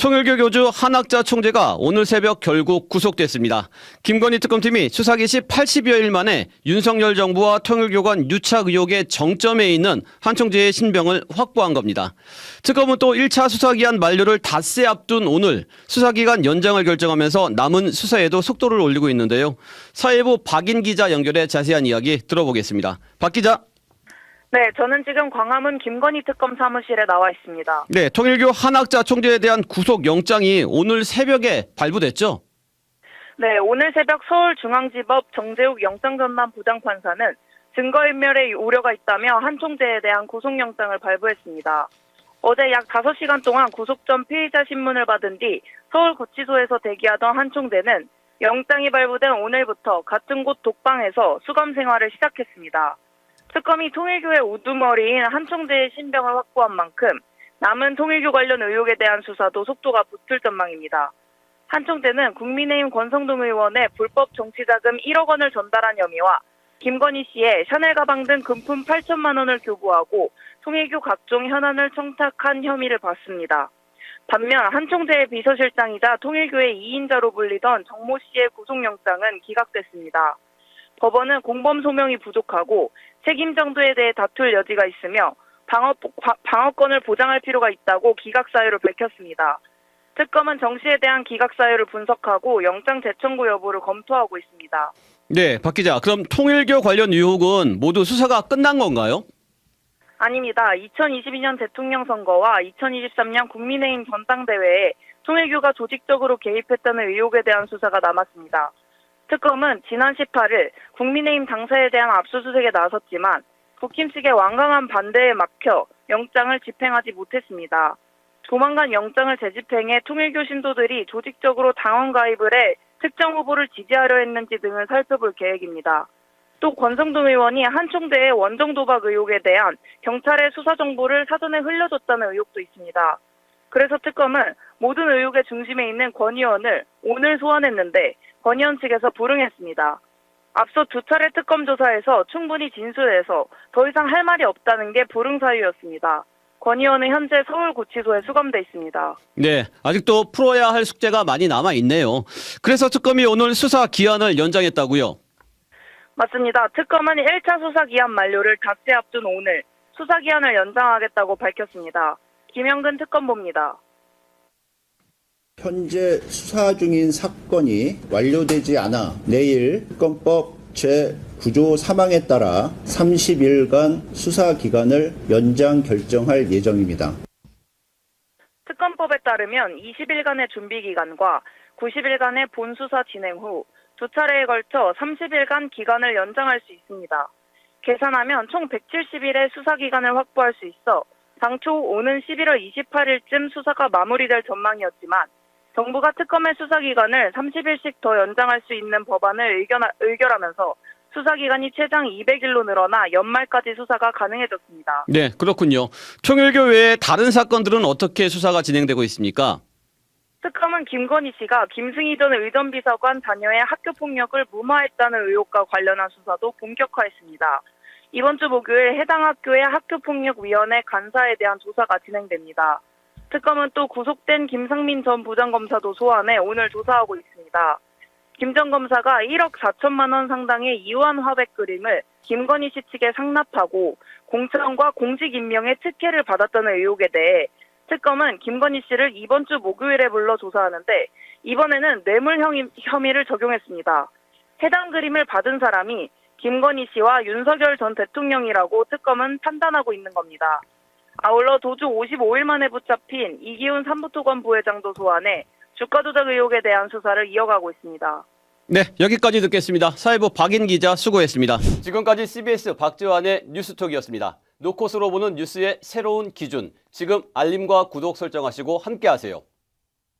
통일교 교주 한학자 총재가 오늘 새벽 결국 구속됐습니다. 김건희 특검팀이 수사 개시 80여일 만에 윤석열 정부와 통일교 간 유착 의혹의 정점에 있는 한 총재의 신병을 확보한 겁니다. 특검은 또 1차 수사 기한 만료를 닷새 앞둔 오늘 수사 기간 연장을 결정하면서 남은 수사에도 속도를 올리고 있는데요. 사회부 박인 기자 연결해 자세한 이야기 들어보겠습니다. 박 기자. 네, 저는 지금 광화문 김건희 특검 사무실에 나와 있습니다. 네, 통일교 한학자 총재에 대한 구속 영장이 오늘 새벽에 발부됐죠? 네, 오늘 새벽 서울중앙지법 정재욱 영장전담 부장판사는 증거인멸의 우려가 있다며 한 총재에 대한 구속영장을 발부했습니다. 어제 약 5시간 동안 구속 전 피의자 신문을 받은 뒤 서울구치소에서 대기하던 한 총재는 영장이 발부된 오늘부터 같은 곳 독방에서 수감 생활을 시작했습니다. 특검이 통일교의 우두머리인 한 총재의 신병을 확보한 만큼 남은 통일교 관련 의혹에 대한 수사도 속도가 붙을 전망입니다. 한 총재는 국민의힘 권성동 의원의 불법 정치자금 1억 원을 전달한 혐의와 김건희 씨의 샤넬 가방 등 금품 8천만 원을 교부하고 통일교 각종 현안을 청탁한 혐의를 받습니다. 반면 한 총재의 비서실장이자 통일교의 2인자로 불리던 정모 씨의 구속영장은 기각됐습니다. 법원은 공범 소명이 부족하고 책임 정도에 대해 다툴 여지가 있으며 방어, 과- 방어권을 보장할 필요가 있다고 기각 사유를 밝혔습니다. 특검은 정 씨에 대한 기각 사유를 분석하고 영장 재청구 여부를 검토하고 있습니다. 네, 박 기자. 그럼 통일교 관련 의혹은 모두 수사가 끝난 건가요? 아닙니다. 2022년 대통령 선거와 2023년 국민의힘 전당대회에 통일교가 조직적으로 개입했다는 의혹에 대한 수사가 남았습니다. 특검은 지난 18일 국민의힘 당사에 대한 압수수색에 나섰지만 국힘 측의 완강한 반대에 막혀 영장을 집행하지 못했습니다. 조만간 영장을 재집행해 통일교 신도들이 조직적으로 당원 가입을 해 특정 후보를 지지하려 했는지 등을 살펴볼 계획입니다. 또 권성동 의원이 한 총대의 원정 도박 의혹에 대한 경찰의 수사 정보를 사전에 흘려줬다는 의혹도 있습니다. 그래서 특검은 모든 의혹의 중심에 있는 권 의원을 오늘 소환했는데 권 의원 측에서 불응했습니다. 앞서 두 차례 특검 조사에서 충분히 진술해서 더 이상 할 말이 없다는 게 불응 사유였습니다. 권 의원은 현재 서울구치소에 수감돼 있습니다. 네, 아직도 풀어야 할 숙제가 많이 남아 있네요. 그래서 특검이 오늘 수사 기한을 연장했다고요. 맞습니다. 특검은 1차 수사 기한 만료를 닷새 앞둔 오늘 수사 기한을 연장하겠다고 밝혔습니다. 김영근 특검보입니다. 현재 수사 중인 사건이 완료되지 않아 내일 특검법 제 9조 3항에 따라 30일간 수사 기간을 연장 결정할 예정입니다. 특검법에 따르면 20일간의 준비 기간과 90일간의 본수사 진행 후 두 차례에 걸쳐 30일간 기간을 연장할 수 있습니다. 계산하면 총 170일의 수사 기간을 확보할 수 있어 당초 오는 11월 28일쯤 수사가 마무리될 전망이었지만 정부가 특검의 수사 기간을 30일씩 더 연장할 수 있는 법안을 의견, 의결하면서 수사 기간이 최장 200일로 늘어나 연말까지 수사가 가능해졌습니다. 네, 그렇군요. 통일교 외에 다른 사건들은 어떻게 수사가 진행되고 있습니까? 특검은 김건희 씨가 김승희 전 의전비서관 자녀의 학교 폭력을 무마했다는 의혹과 관련한 수사도 본격화했습니다. 이번 주 목요일 해당 학교의 학교폭력위원회 간사에 대한 조사가 진행됩니다. 특검은 또 구속된 김상민 전 부장검사도 소환해 오늘 조사하고 있습니다. 김 전 검사가 1억 4천만 원 상당의 이완 화백 그림을 김건희 씨 측에 상납하고 공천과 공직 임명의 특혜를 받았다는 의혹에 대해 특검은 김건희 씨를 이번 주 목요일에 불러 조사하는데 이번에는 뇌물 혐의, 혐의를 적용했습니다. 해당 그림을 받은 사람이 김건희 씨와 윤석열 전 대통령이라고 특검은 판단하고 있는 겁니다. 아울러 도주 55일 만에 붙잡힌 이기훈 삼부토건 부회장도 소환해 주가 조작 의혹에 대한 수사를 이어가고 있습니다. 네, 여기까지 듣겠습니다. 사회부 박인 기자 수고했습니다. 지금까지 CBS 박지환의 뉴스톡이었습니다. 노컷으로 보는 뉴스의 새로운 기준. 지금 알림과 구독 설정하시고 함께하세요.